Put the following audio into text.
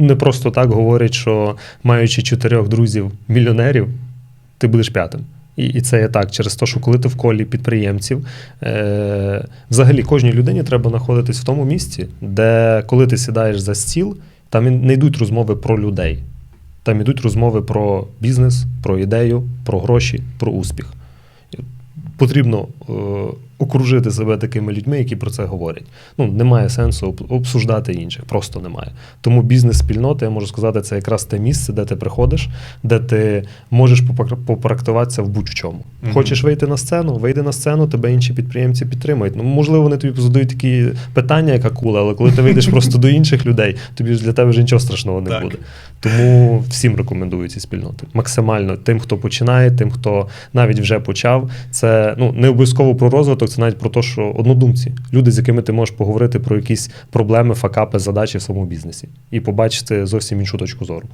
не просто так говорять, що маючи чотирьох друзів мільйонерів, ти будеш п'ятим. І, і це є так, через те, що коли ти в колі підприємців, е, взагалі кожній людині треба знаходитись в тому місці, де коли ти сідаєш за стіл, там не йдуть розмови про людей. Там йдуть розмови про бізнес, про ідею, про гроші, про успіх. Потрібно е, окружити себе такими людьми, які про це говорять. Ну, немає сенсу обсуждати інших, просто немає. Тому бізнес-спільнота, я можу сказати, це якраз те місце, де ти приходиш, де ти можеш попрактикуватися в будь-чому. Мгм. Хочеш вийти на сцену, вийди на сцену, тебе інші підприємці підтримують. Ну, можливо, вони тобі задають такі питання, як акула, але коли ти вийдеш просто до інших людей, тобі для тебе вже нічого страшного не Так. буде. Тому всім рекомендую ці спільноти. Максимально тим, хто починає, тим, хто навіть вже почав. Це ну не обов'язково про розвиток, це навіть про те, що однодумці, люди, з якими ти можеш поговорити про якісь проблеми, факапи, задачі в своєму бізнесі і побачити зовсім іншу точку зору.